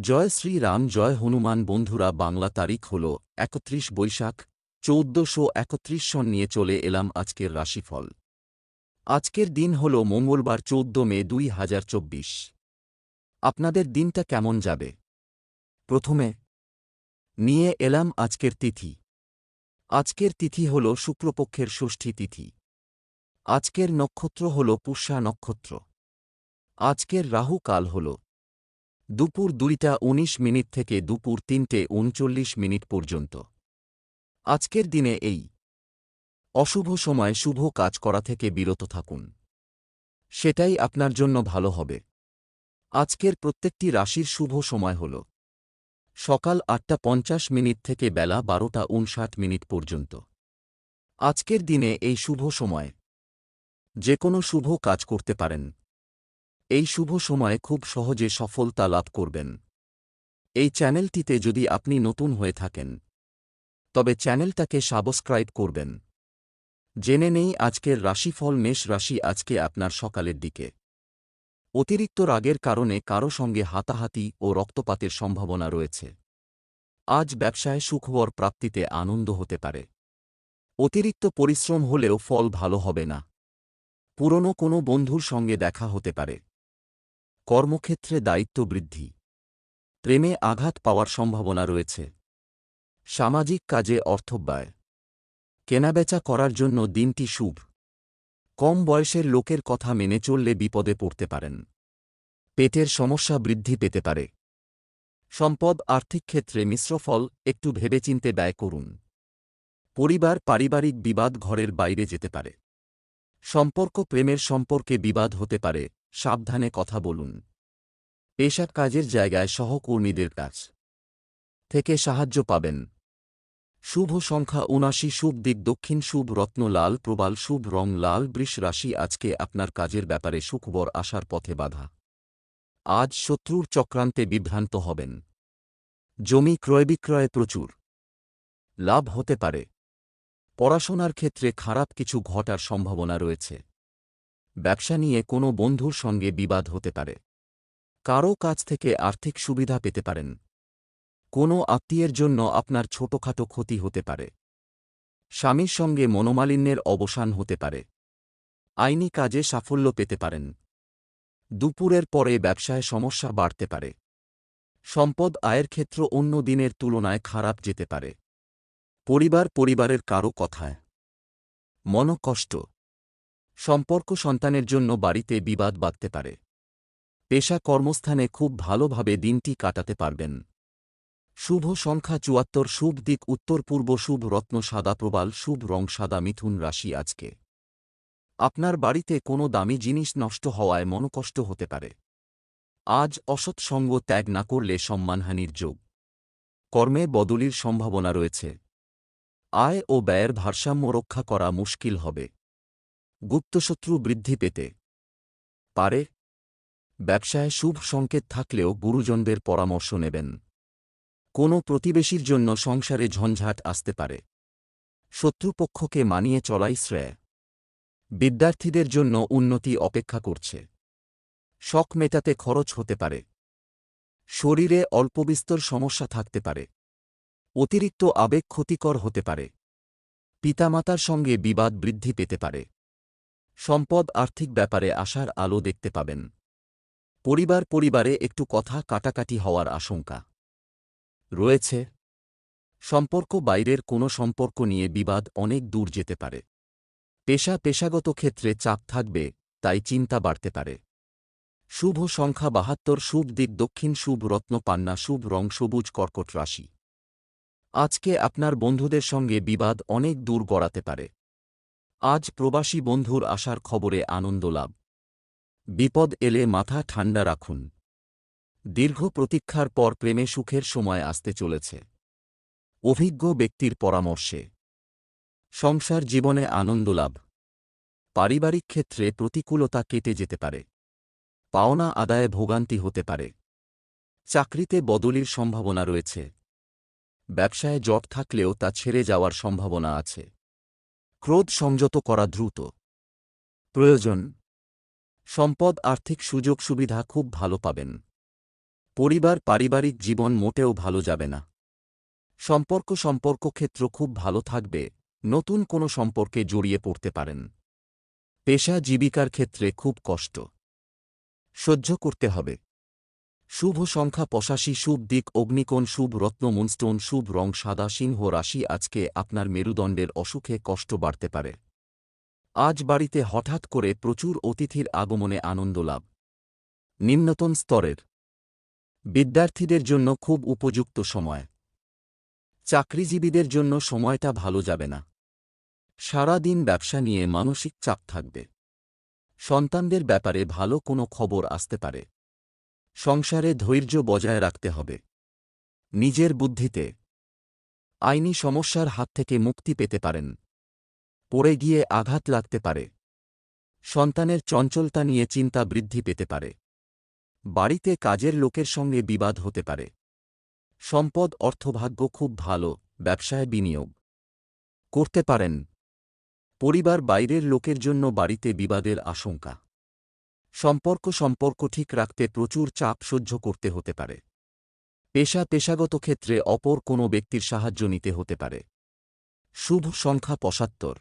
জয় শ্রীরাম জয় হনুমান বন্ধুরা, বাংলা তারিখ হল একত্রিশ বৈশাখ, চৌদ্দশো একত্রিশ সন নিয়ে চলে এলাম আজকের রাশিফল। আজকের দিন হল মঙ্গলবার, চৌদ্দ মে দুই হাজার চব্বিশ। আপনাদের দিনটা কেমন যাবে? প্রথমে নিয়ে এলাম আজকের তিথি। আজকের তিথি হল শুক্লপক্ষের ষষ্ঠী তিথি। আজকের নক্ষত্র হল পুষ্যা নক্ষত্র। আজকের রাহু কাল হল দুপুর দুইটা উনিশ মিনিট থেকে দুপুর তিনটে উনচল্লিশ মিনিট পর্যন্ত। আজকের দিনে এই। অশুভ সময় শুভ কাজ করা থেকে বিরত থাকুন। সেটাই আপনার জন্য ভালো হবে। আজকের প্রত্যেকটি রাশির শুভ সময় হল। সকাল আটটা পঞ্চাশ মিনিট থেকে বেলা বারোটা উনষাট মিনিট পর্যন্ত। আজকের দিনে এই শুভ সময়। যে কোনো শুভ কাজ করতে পারেন। এই শুভ সময়ে খুব সহজে সফলতা লাভ করবেন। এই চ্যানেলটিতে যদি আপনি নতুন হয়ে থাকেন, তবে চ্যানেলটাকে সাবস্ক্রাইব করবেন। জেনে নেই আজকের রাশিফল, মেষ রাশি আজকে আপনার সকালের দিকে। অতিরিক্ত রাগের কারণে কারও সঙ্গে হাতাহাতি ও রক্তপাতের সম্ভাবনা রয়েছে। আজ ব্যবসায় সুখবর প্রাপ্তিতে আনন্দ হতে পারে। অতিরিক্ত পরিশ্রম হলেও ফল ভালো হবে না। পুরনো কোনো বন্ধুর সঙ্গে দেখা হতে পারে। কর্মক্ষেত্রে দায়িত্ব বৃদ্ধি। প্রেমে আঘাত পাওয়ার সম্ভাবনা রয়েছে। সামাজিক কাজে অর্থব্যয় কেনাবেচা করার জন্য দিনটি শুভ। কম বয়সের লোকের কথা মেনে চললে বিপদে পড়তে পারেন। পেটের সমস্যা বৃদ্ধি পেতে পারে। সম্পদ আর্থিক ক্ষেত্রে মিশ্র ফল একটু ভেবেচিন্তে ব্যয় করুন। পরিবার পারিবারিক বিবাদ ঘরের বাইরে যেতে পারে। সম্পর্ক প্রেমের সম্পর্কে বিবাদ হতে পারে। সাবধানে কথা বলুন। পেশা কাজের জায়গায় সহকর্মীদের কাছ থেকে সাহায্য পাবেন। শুভ সংখ্যা উনাশি শুভ দিক দক্ষিণ, শুভ রত্ন লাল, প্রবাল, শুভ রং লাল, বৃষ রাশি, আজকে আপনার কাজের ব্যাপারে সুখবর আসার পথে বাধা। আজ শত্রুর চক্রান্তে বিভ্রান্ত হবেন। জমি ক্রয় বিক্রয়ে প্রচুর লাভ হতে পারে। পড়াশোনার ক্ষেত্রে খারাপ কিছু ঘটার সম্ভাবনা রয়েছে। ব্যবসা নিয়ে কোনো বন্ধুর সঙ্গে বিবাদ হতে পারে। কারও কাছ থেকে আর্থিক সুবিধা পেতে পারেন। কোনো আত্মীয়ের জন্য আপনার ছোটখাটো ক্ষতি হতে পারে। স্বামীর সঙ্গে মনোমালিন্যের অবসান হতে পারে। আইনি কাজে সাফল্য পেতে পারেন। দুপুরের পরে ব্যবসায় সমস্যা বাড়তে পারে। সম্পদ আয়ের ক্ষেত্র অন্য দিনের তুলনায় খারাপ যেতে পারে। পরিবার পরিবারের কারও কথায়। মনকষ্ট। সম্পর্ক সন্তানের জন্য বাড়িতে বিবাদ বাঁধতে পারে। পেশা কর্মস্থানে খুব ভালোভাবে দিনটি কাটাতে পারবেন। শুভ সংখ্যা চুয়াত্তর, শুভ দিক উত্তর পূর্ব, শুভ রত্ন সাদা প্রবাল, শুভ রং সাদা মিথুন রাশি আজকে। আপনার বাড়িতে কোনো দামি জিনিস নষ্ট হওয়ায় মনকষ্ট হতে পারে। আজ অসৎ সঙ্গ ত্যাগ না করলে সম্মানহানির যোগ। কর্মে বদলির সম্ভাবনা রয়েছে। আয় ও ব্যয়ের ভারসাম্য রক্ষা করা মুশকিল হবে। গুপ্তশত্রু বৃদ্ধি পেতে। পারে। ব্যবসায় শুভ সংকেত থাকলেও গুরুজনদের পরামর্শ নেবেন। কোনো প্রতিবেশীর জন্য সংসারে ঝঞ্ঝাট আসতে পারে। শত্রুপক্ষকে মানিয়ে চলাই শ্রেয়। বিদ্যার্থীদের জন্য উন্নতি অপেক্ষা করছে। শখ মেটাতে খরচ হতে পারে। শরীরে অল্পবিস্তর সমস্যা থাকতে পারে। অতিরিক্ত আবেগ ক্ষতিকর হতে পারে। পিতামাতার সঙ্গে বিবাদ বৃদ্ধি পেতে পারে। সম্পদ আর্থিক ব্যাপারে আসার আলো দেখতে পাবেন। পরিবার পরিবারে একটু কথা কাটাকাটি হওয়ার আশঙ্কা। রয়েছে। সম্পর্ক বাইরের কোনো সম্পর্ক নিয়ে বিবাদ অনেক দূর যেতে পারে। পেশা পেশাগত ক্ষেত্রে চাপ থাকবে, তাই চিন্তা বাড়তে পারে। শুভ সংখ্যা বাহাত্তর, শুভ দিক দক্ষিণ, শুভ রত্ন পান্না, শুভ রং, সবুজ কর্কট রাশি। আজকে আপনার বন্ধুদের সঙ্গে বিবাদ অনেক দূর গড়াতে পারে। আজ প্রবাসী বন্ধুর আসার খবরে আনন্দ লাভ। বিপদ এলে মাথা ঠান্ডা রাখুন। দীর্ঘ প্রতীক্ষার পর প্রেমে সুখের সময় আসতে চলেছে। অভিজ্ঞ ব্যক্তির পরামর্শে। সংসার জীবনে আনন্দ লাভ। পারিবারিক ক্ষেত্রে প্রতিকূলতা কেটে যেতে পারে। পাওনা আদায়ে ভোগান্তি হতে পারে। চাকরিতে বদলির সম্ভাবনা রয়েছে। ব্যবসায় জট থাকলেও তা ছেড়ে যাওয়ার সম্ভাবনা আছে। ক্রোধ সংযত করা দ্রুত। প্রয়োজন। সম্পদ, আর্থিক সুযোগ, সুবিধা খুব ভালো পাবেন। পরিবার, পারিবারিক জীবন মোটেও ভালো যাবে না। সম্পর্ক সম্পর্ক ক্ষেত্র খুব ভালো থাকবে। নতুন কোনো সম্পর্কে জড়িয়ে পড়তে পারেন। পেশা, জীবিকার ক্ষেত্রে খুব কষ্ট। সহ্য করতে হবে। শুভ সংখ্যা পশাশি শুভ দিক, অগ্নিকোণ, শুভ রত্ন, মুনস্টোন, শুভ রং, সাদা সিংহ রাশি আজকে আপনার মেরুদণ্ডের অসুখে কষ্ট বাড়তে পারে। আজ বাড়িতে হঠাৎ করে প্রচুর অতিথির আগমনে আনন্দ লাভ। নিম্নতম স্তরের বিদ্যার্থীদের জন্য খুব উপযুক্ত সময়। চাকরিজীবীদের জন্য সময়টা ভালো যাবে না। সারা দিন ব্যবসা নিয়ে মানসিক চাপ থাকবে। সন্তানদের ব্যাপারে ভালো কোনো খবর আসতে পারে। সংসারে ধৈর্য বজায় রাখতে হবে। নিজের বুদ্ধিতে আইনি সমস্যার হাত থেকে মুক্তি পেতে পারেন। পড়ে গিয়ে আঘাত লাগতে পারে। সন্তানের চঞ্চলতা নিয়ে চিন্তা বৃদ্ধি পেতে পারে। বাড়িতে কাজের লোকের সঙ্গে বিবাদ হতে পারে। সম্পদ অর্থভাগ্য খুব ভালো, ব্যবসায় বিনিয়োগ। করতে পারেন। পরিবার বাইরের লোকের জন্য বাড়িতে বিবাদের আশঙ্কা। সম্পর্ক সম্পর্ক ঠিক রাখতে প্রচুর চাপ সহ্য করতে হতে পারে। পেশা পেশাগত ক্ষেত্রে অপর কোনো ব্যক্তির সাহায্য নিতে হতে পারে। শুভ সংখ্যা পঁচাত্তর।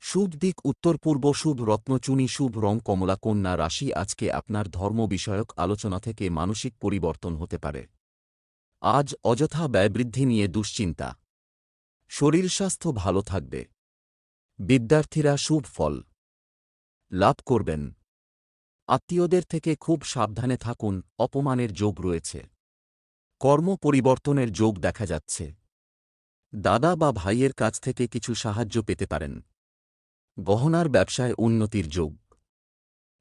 শুভ দিক উত্তর পূর্ব শুভ রত্নচুনি শুভ রং কমলা কন্যা রাশি আজকে আপনার ধর্ম বিষয়ক আলোচনা থেকে মানসিক পরিবর্তন হতে পারে। আজ অযথা ব্যয়বৃদ্ধি নিয়ে দুশ্চিন্তা। শরীর স্বাস্থ্য ভালো থাকবে। বিদ্যার্থীরা শুভ ফল লাভ করবেন। আত্মীয়দের থেকে খুব সাবধানে থাকুন, অপমানের যোগ রয়েছে। কর্ম পরিবর্তনের যোগ দেখা যাচ্ছে। দাদা বা ভাইয়ের কাছ থেকে কিছু সাহায্য পেতে পারেন। গহনার ব্যবসায় উন্নতির যোগ।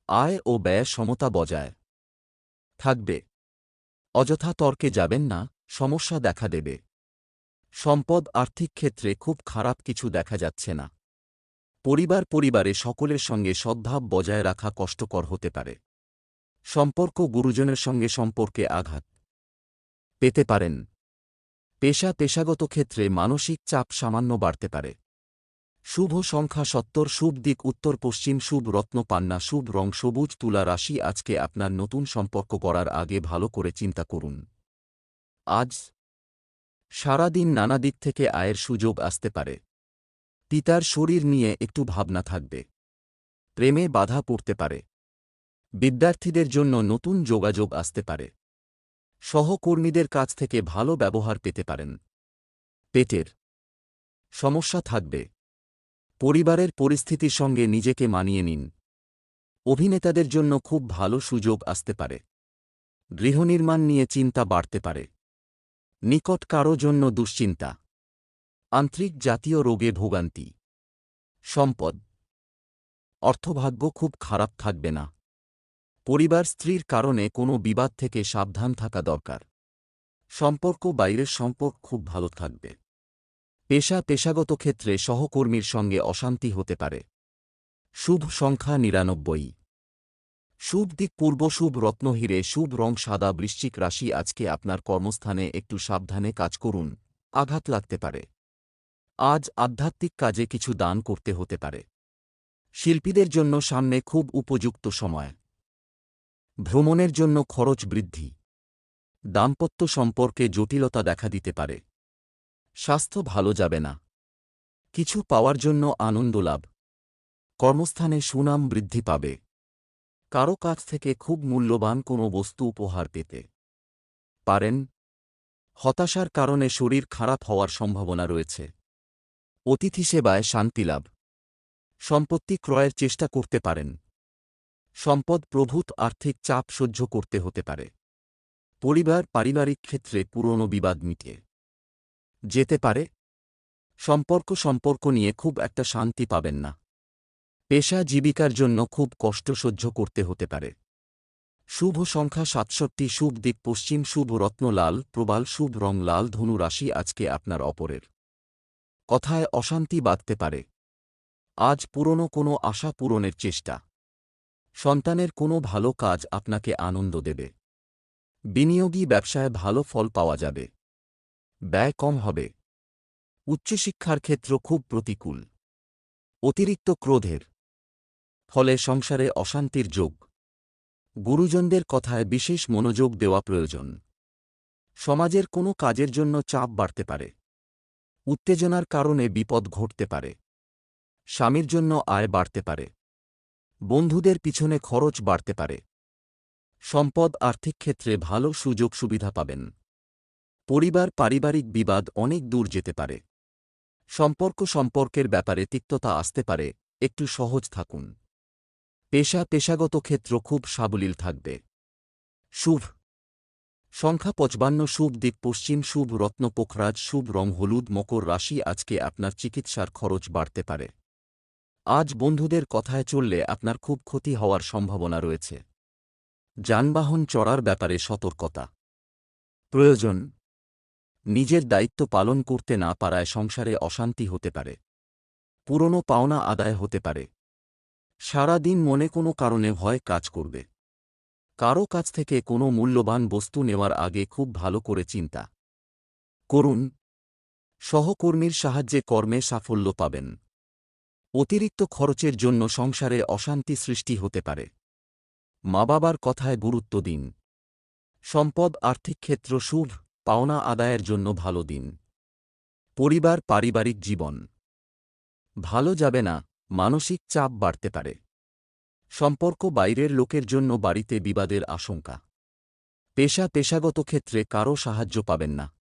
আয় ও ব্যয় সমতা বজায়। থাকবে। অযথা তর্কে যাবেন না, সমস্যা দেখা দেবে। সম্পদ আর্থিক ক্ষেত্রে খুব খারাপ কিছু দেখা যাচ্ছে না। পরিবার পরিবারে সকলের সঙ্গে সদ্ভাব বজায় রাখা কষ্টকর হতে পারে। সম্পর্ক গুরুজনের সঙ্গে সম্পর্কে আঘাত। পেতে পারেন। পেশা পেশাগত ক্ষেত্রে মানসিক চাপ সামান্য বাড়তে পারে। শুভ সংখ্যা সত্তর, শুভ দিক উত্তর পশ্চিম, শুভ রত্ন পান্না, শুভ রং সবুজ তুলা রাশি আজকে আপনার নতুন সম্পর্ক করার আগে ভালো করে চিন্তা করুন। আজ সারাদিন নানা দিক থেকে আয়ের সুযোগ আসতে পারে। পিতার শরীর নিয়ে একটু ভাবনা থাকবে। প্রেমে বাধা পড়তে পারে। বিদ্যার্থীদের জন্য নতুন যোগাযোগ আসতে পারে। সহকর্মীদের কাছ থেকে ভালো ব্যবহার পেতে পারেন। পেটের সমস্যা থাকবে। পরিবারের পরিস্থিতির সঙ্গে নিজেকে মানিয়ে নিন। অভিনেতাদের জন্য খুব ভালো সুযোগ আসতে পারে। গৃহনির্মাণ নিয়ে চিন্তা বাড়তে পারে। নিকট কারও জন্য দুশ্চিন্তা। আন্তরিক জাতীয় রোগে ভোগান্তি। সম্পদ। অর্থভাগ্য খুব খারাপ থাকবে না। পরিবার স্ত্রীর কারণে কোনো বিবাদ থেকে সাবধান থাকা দরকার। সম্পর্ক বাইরের সম্পর্ক খুব ভালো থাকবে। পেশা পেশাগত ক্ষেত্রে সহকর্মীর সঙ্গে অশান্তি হতে পারে। শুভ সংখ্যা নিরানব্বই। শুভ দিক পূর্ব শুভ রত্নহীরে শুভ রং সাদা বৃশ্চিক রাশি আজকে আপনার কর্মস্থানে একটু সাবধানে কাজ করুন। আঘাত লাগতে পারে। আজ আধ্যাত্মিক কাজে কিছু দান করতে হতে পারে। শিল্পীদের জন্য সামনে খুব উপযুক্ত সময়। ভ্রমণের জন্য খরচ বৃদ্ধি। দাম্পত্য সম্পর্কে জটিলতা দেখা দিতে পারে। স্বাস্থ্য ভালো যাবে না। কিছু পাওয়ার জন্য আনন্দ লাভ। কর্মস্থানে সুনাম বৃদ্ধি পাবে। কারও কাছ থেকে খুব মূল্যবান কোনো বস্তু উপহার পেতে। পারেন। হতাশার কারণে শরীর খারাপ হওয়ার সম্ভাবনা রয়েছে। অতিথি সেবায় শান্তিলাভ সম্পত্তি ক্রয়ের চেষ্টা করতে পারেন। সম্পদ প্রভূত আর্থিক চাপ সহ্য করতে হতে পারে। পরিবার পারিবারিক ক্ষেত্রে পুরনো বিবাদ মিটে। যেতে পারে। সম্পর্ক সম্পর্ক নিয়ে খুব একটা শান্তি পাবেন না। পেশা জীবিকার জন্য খুব কষ্ট সহ্য করতে হতে পারে। শুভ সংখ্যা সাতষট্টি, শুভ দিক পশ্চিম, শুভ রত্নলাল, প্রবাল, শুভ রং লাল ধনু রাশি আজকে আপনার অপরের। কথায় অশান্তি বাঁধতে পারে। আজ পুরনো কোনো আশা পূরণের চেষ্টা। সন্তানের কোনো ভালো কাজ আপনাকে আনন্দ দেবে। বিনিয়োগী ব্যবসায় ভালো ফল পাওয়া যাবে। ব্যয় কম হবে। উচ্চশিক্ষার ক্ষেত্র খুব প্রতিকূল। অতিরিক্ত ক্রোধের। ফলে সংসারে অশান্তির যোগ। গুরুজনদের কথায় বিশেষ মনোযোগ দেওয়া প্রয়োজন। সমাজের কোনো কাজের জন্য চাপ বাড়তে পারে। উত্তেজনার কারণে বিপদ ঘটতে পারে। স্বামীর জন্য আয় বাড়তে পারে। বন্ধুদের পিছনে খরচ বাড়তে পারে। সম্পদ আর্থিক ক্ষেত্রে ভালো সুযোগ সুবিধা পাবেন। পরিবার পারিবারিক বিবাদ অনেক দূর যেতে পারে। সম্পর্ক সম্পর্কের ব্যাপারে তিক্ততা আসতে পারে, একটু সহজ থাকুন। পেশা পেশাগত ক্ষেত্র খুব সাবলীল থাকবে। শুভ সংখ্যা পঁচবান্ন, শুভ দিক পশ্চিম শুভ রত্ন, পোখরাজ, শুভ রং, হলুদ, মকর রাশি, আজকে আপনার চিকিৎসার খরচ বাড়তে পারে। আজ বন্ধুদের কথায় চললে আপনার খুব ক্ষতি হওয়ার সম্ভাবনা রয়েছে। যানবাহন চড়ার ব্যাপারে সতর্কতা। প্রয়োজন। নিজের দায়িত্ব পালন করতে না পারায় সংসারে অশান্তি হতে পারে। পুরনো পাওনা আদায় হতে পারে। সারা দিন মনে কোনো কারণে ভয় কাজ করবে। কারও কাছ থেকে কোনো মূল্যবান বস্তু নেওয়ার আগে খুব ভালো করে চিন্তা করুন। সহকর্মীর সাহায্যে কর্মে সাফল্য পাবেন। অতিরিক্ত খরচের জন্য সংসারে অশান্তি সৃষ্টি হতে পারে। মা বাবার কথায় গুরুত্ব দিন। সম্পদ, আর্থিক ক্ষেত্র শুভ পাওনা আদায়ের জন্য ভালো দিন। পরিবার, পারিবারিক জীবন। ভালো যাবে না, মানসিক চাপ বাড়তে পারে। সম্পর্ক বাইরের লোকের জন্য বাড়িতে বিবাদের আশঙ্কা। পেশা পেশাগত ক্ষেত্রে কারও সাহায্য পাবেন না।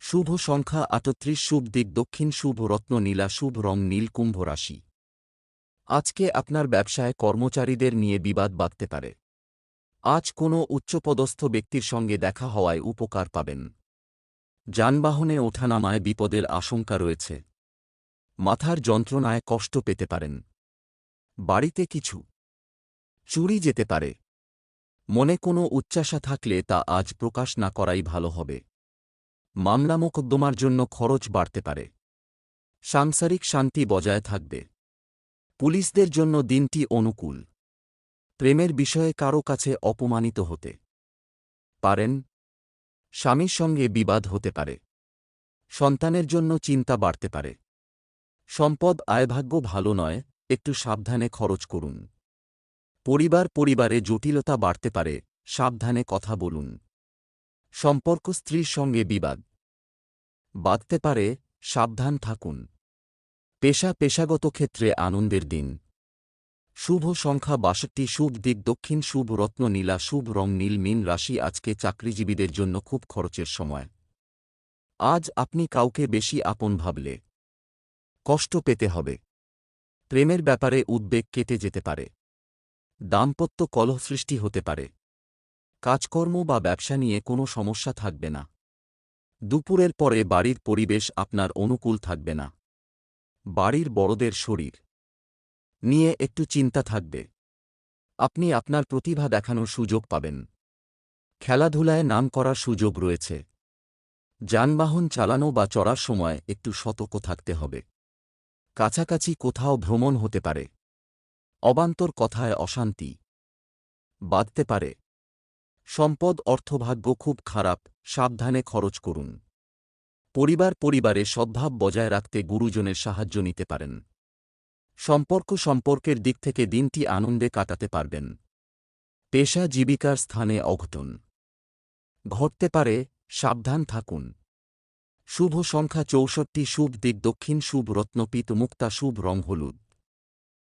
শুভ সংখ্যা আটত্রিশ, শুভ দিক দক্ষিণ, শুভ রত্ন নীলা, শুভ রং নীল, কুম্ভ রাশি। আজকে আপনার ব্যবসায় কর্মচারীদের নিয়ে বিবাদ বাঁধতে পারে। আজ কোনো উচ্চপদস্থ ব্যক্তির সঙ্গে দেখা হওয়ায় উপকার পাবেন। যানবাহনে ওঠানামায় বিপদের আশঙ্কা রয়েছে। মাথার যন্ত্রণায় কষ্ট পেতে পারেন। বাড়িতে কিছু চুরি যেতে পারে। মনে কোনো উচ্চাসা থাকলে তা আজ প্রকাশ না করাই ভালো হবে। মামলা মোকদ্দমার জন্য খরচ বাড়তে পারে। সাংসারিক শান্তি বজায় থাকবে। পুলিশদের জন্য দিনটি অনুকূল। প্রেমের বিষয়ে কারও কাছে অপমানিত হতে পারেন। স্বামীর সঙ্গে বিবাদ হতে পারে। সন্তানের জন্য চিন্তা বাড়তে পারে। সম্পদ আয়ভাগ্য ভালো নয়, একটু সাবধানে খরচ করুন। পরিবার পরিবারে জটিলতা বাড়তে পারে, সাবধানে কথা বলুন। সম্পর্ক স্ত্রীর সঙ্গে বিবাদ। বাঁধতে পারে, সাবধান থাকুন। পেশা পেশাগত ক্ষেত্রে আনন্দের দিন। শুভ সংখ্যা বাষট্টি, শুভ দিক দক্ষিণ, শুভ রত্ন, নীলা, শুভ রং, নীল, মিন রাশি আজকে চাকরিজীবীদের জন্য খুব খরচের সময়। আজ আপনি কাউকে বেশি আপন ভাবলে কষ্ট পেতে হবে। প্রেমের ব্যাপারে উদ্বেগ কেটে যেতে পারে। দাম্পত্য কলহ সৃষ্টি হতে পারে। কাজকর্ম বা ব্যবসা নিয়ে কোনো সমস্যা থাকবে না। দুপুরের পরে বাড়ির পরিবেশ আপনার অনুকূল থাকবে না। বাড়ির বড়দের শরীর নিয়ে একটু চিন্তা থাকবে। আপনি আপনার প্রতিভা দেখানোর সুযোগ পাবেন। খেলাধুলায় নাম করার সুযোগ রয়েছে। যানবাহন চালানো বা চড়ার সময় একটু সতর্ক থাকতে হবে। কাছাকাছি কোথাও ভ্রমণ হতে পারে। অবান্তর কথায় অশান্তি। বাঁধতে পারে। সম্পদ অর্থভাগ্য খুব খারাপ, সাবধানে খরচ করুন। পরিবার পরিবারে সদ্ভাব বজায় রাখতে গুরুজনের সাহায্য নিতে পারেন। সম্পর্ক সম্পর্কের দিক থেকে দিনটি আনন্দে কাটাতে পারবেন। পেশা জীবিকার স্থানে অঘটন। ঘটতে পারে, সাবধান থাকুন। শুভ সংখ্যা চৌষট্টি, শুভ দিক দক্ষিণ, শুভ রত্নপিত, মুক্তা, শুভ রং হলুদ।